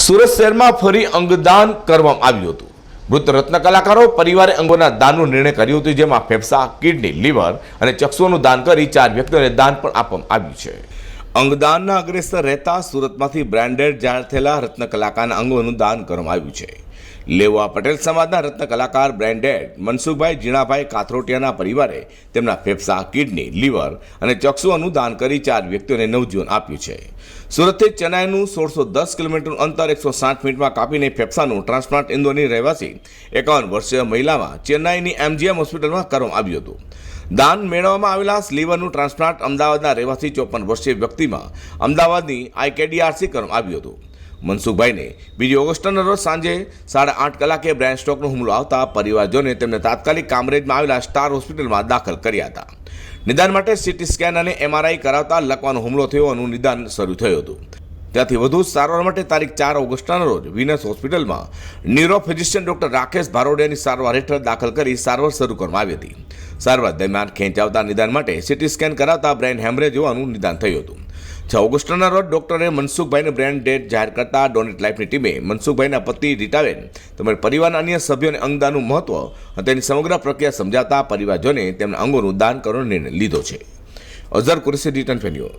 સુરત શહેરમાં ફરી અંગદાન કરવામાં આવ્યું હતું. મૃત રત્ન કલાકારો પરિવારે અંગોના દાનનો નિર્ણય કર્યો હતો, જેમાં ફેફસા, કિડની, લીવર અને ચક્ષુઓનું દાન કરી ચાર વ્યક્તિઓને દાન પણ આપવામાં આવ્યું છે. અંગદાનના અગ્રેસર રહેતા સુરતમાંથી બ્રાન્ડેડ જાહેર થયેલા રત્ન કલાકારના અંગોનું દાન કરવામાં આવ્યું છે. લેવા પટેલ સમાજના રત્ન કલાકાર બ્રાન્ડેડ મનસુખભાઈ જીણાભાઈ કાથરોટિયાના પરિવારે તેમના ફેફસા, કિડની, લીવર અને ચક્ષુઓનું દાન કરી ચાર વ્યક્તિઓને નવજીવન આપ્યું છે. સુરતથી ચેન્નાઈનું સોળસો દસ કિલોમીટરનું અંતર એકસો સાઠ મિનિટમાં કાપીને ફેફસાનું ટ્રાન્સપ્લાન્ટ ઇન્દોરની રહેવાસી એકાવન વર્ષીય મહિલામાં ચેન્નાઈની એમજીએમ હોસ્પિટલમાં કરવામાં આવ્યું હતું. દાન મેળવવામાં આવેલા લીવરનું ટ્રાન્સપ્લાન્ટ અમદાવાદના રહેવાસી ચોપન વર્ષીય વ્યક્તિમાં અમદાવાદની આઈકેડીઆરસી કરવામાં આવ્યું હતું. મનસુખભાઈને બીજી ઓગસ્ટના રોજ સાંજે સાડા આઠ કલાકે બ્રેન સ્ટ્રોકનો હુમલો આવતા પરિવારજોને તેમને તાત્કાલિક કામરેજમાં આવેલા સ્ટાર હોસ્પિટલમાં દાખલ કર્યા હતા. નિદાન માટે સીટી સ્કેન અને એમઆરઆઈ કરાવતા લકવાનો હુમલો થયો હોવાનું નિદાન શરૂ થયું હતું. ત્યાંથી વધુ સારવાર માટે તારીખ ચાર ઓગસ્ટના રોજ વિનસ હોસ્પિટલમાં ન્યુરો ફિઝિશિયન ડોક્ટર રાકેશ ભારોડિયાની સારવાર હેઠળ દાખલ કરી સારવાર શરૂ કરવામાં આવી હતી. સારવાર દરમિયાન ખેંચાવતા નિદાન માટે સીટી સ્કેન કરાવતા બ્રેન હેમરેજ હોવાનું નિદાન થયું હતું. છ ઓગસ્ટના રોજ ડોક્ટરે મનસુખભાઈને બ્રેન ડેડ જાહેર કરતા ડોનેટ લાઈફની ટીમે મનસુખભાઈના પતિ રીટાબેન, તેમજ પરિવારના અન્ય સભ્યોને અંગદાનનું મહત્વ અને તેની સમગ્ર પ્રક્રિયા સમજાતા પરિવારજોને તેમના અંગોનું દાન કરવાનો નિર્ણય લીધો છે. અઝર કુરેશી રિટર્ન ફેન્યુઝ